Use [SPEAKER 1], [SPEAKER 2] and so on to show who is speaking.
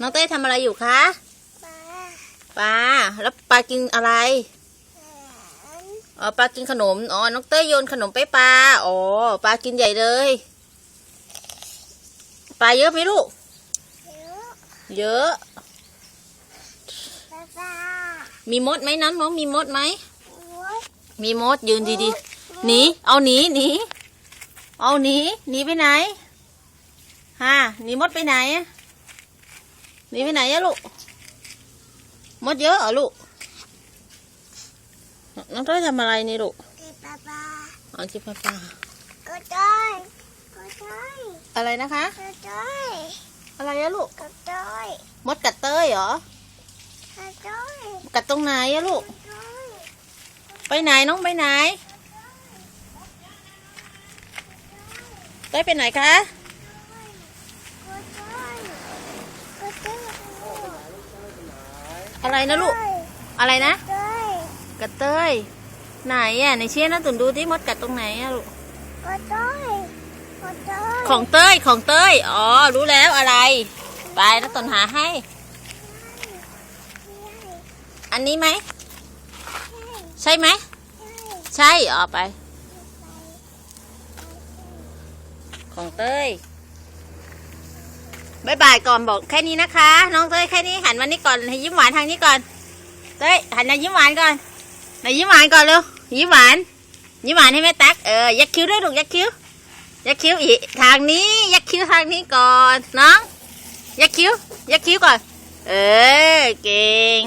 [SPEAKER 1] น้องเต้ยทำอะไรอยู่คะ
[SPEAKER 2] ปลา
[SPEAKER 1] ปลาแล้วปลากินอะไร
[SPEAKER 2] หาน
[SPEAKER 1] อ๋อปลากินขนมอ๋อน้องเต้ยโยนขนมไปปลาอ๋อปลากินใหญ่เลยปลาเยอะไหมลูก
[SPEAKER 2] เยอะ
[SPEAKER 1] เยอะ
[SPEAKER 2] ปลาปลา
[SPEAKER 1] มีมดไหมน้ำน้องมีมดไหม
[SPEAKER 2] มด
[SPEAKER 1] มีมดยืนดีๆหนีเอาหนีหนีเอาหนีหนีไปไหนฮะหนีมดไปไหนอะ หนีไปไหนอะลูก มดเยอะเหรอลูก น้องเต้ยทำอะไรนี่ลูก
[SPEAKER 2] เก็บปลาปลา
[SPEAKER 1] เอาจิบปลาปลา
[SPEAKER 2] ก็ได้ก็ได้
[SPEAKER 1] อะไรนะคะ
[SPEAKER 2] ก็ได้
[SPEAKER 1] อะไรอะลูก
[SPEAKER 2] ก็ได้
[SPEAKER 1] มดกัดเต้ยเหรอ
[SPEAKER 2] ก็ได้
[SPEAKER 1] กัดตรงไหนอะลูก
[SPEAKER 2] ก็ได้
[SPEAKER 1] ไปไหนน้องไปไหน เต้ยไปไหนคะ
[SPEAKER 2] ก็ได้ก็ได้
[SPEAKER 1] อะไรนะลูก อะไรนะ
[SPEAKER 2] ได้
[SPEAKER 1] กัดเต้ยไหนอะในเชี่ยนะตุนดูที่มดกัดตรงไหนอะลูก
[SPEAKER 2] ก็ได้ก็ได้
[SPEAKER 1] ของเต้ยของเต้ยอ๋อ รู้แล้วอะไร ไปนะตุนหาให้ อันนี้ไหม ใช่ไหม ใช่ อ๋อไป ของเต้ย บายบายก่อนบอกแค่นี้นะคะ น้องเต้ยแค่นี้หันมานี่ก่อนให้ยิ้มหวานทางนี้ก่อนเต้ยหันมายิ้มหวานก่อนไหนยิ้มหวานก่อนเร็วยิ้มหวานยิ้มหวานให้แม่ตักเออยักคิ้วด้วยลูกยักคิ้วยักคิ้วอีกทางนี้ยักคิ้วทางนี้ก่อนน้องยักคิ้วยักคิ้วก่อน เออเก่ง